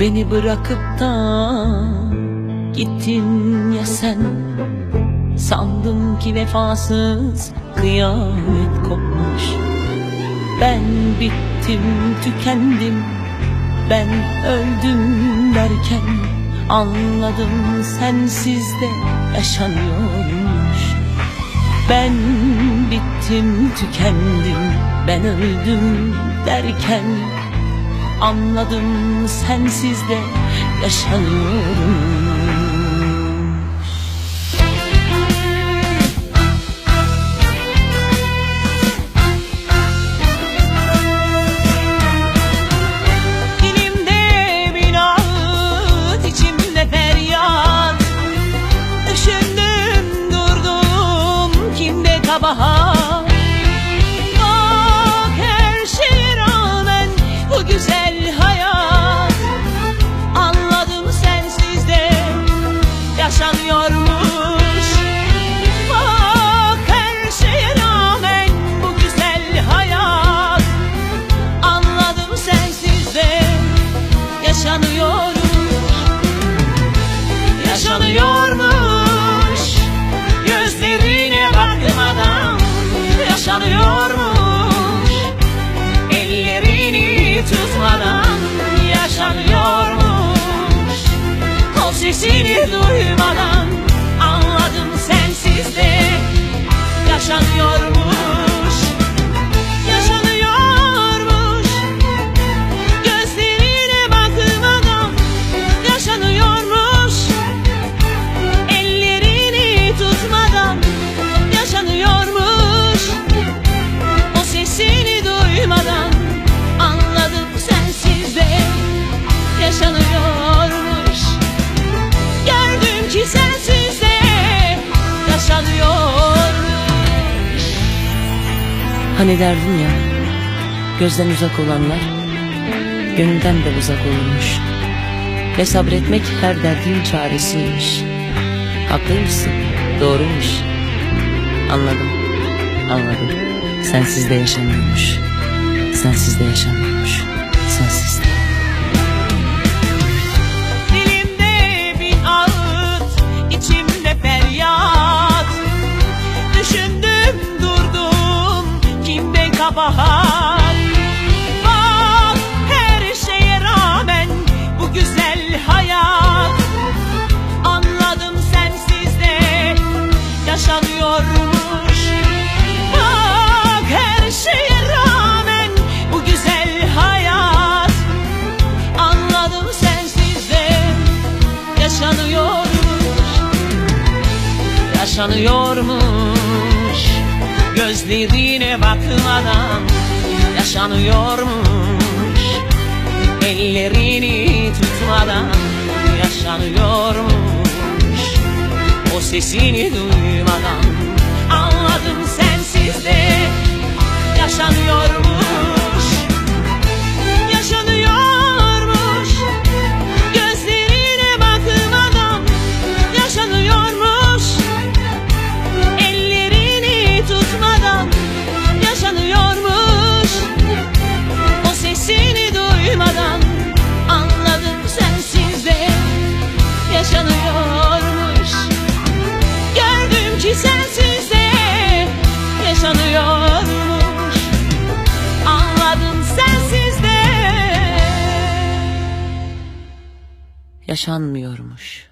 Beni bırakıp da gittin ya sen? Sandım ki vefasız kıyamet kopmuş. Ben bittim tükendim. Ben öldüm derken Anladım sensiz de yaşanıyormuş. Ben bittim tükendim. Ben öldüm derken Anladım sensiz de yaşanıyorum. Dilimde yaşanıyormuş. Gözlerine bakmadan Yaşanıyormuş. Ellerini tutmadan Yaşanıyormuş. O sesini duymadan Anladım sensiz de Yaşanıyormuş Hani derdin ya Gözden uzak olanlar Gönülden de uzak olurmuş. Ve sabretmek her derdin çaresiymiş. Haklıymışsın Doğruymuş. Anladım Anladım. Sensiz de yaşamıyormuş. Sensiz de yaşamıyormuş. Sensiz kabahat Bak her şeye rağmen bu güzel hayat. Anladım sensiz de yaşanıyormuş. Bak her şeye rağmen bu güzel hayat. Anladım sensiz de yaşanıyormuş. Yaşanıyormuş Gözlerine bakmadan Yaşanıyormuş. Ellerini tutmadan Yaşanıyormuş. O sesini duymadan Yaşanmıyormuş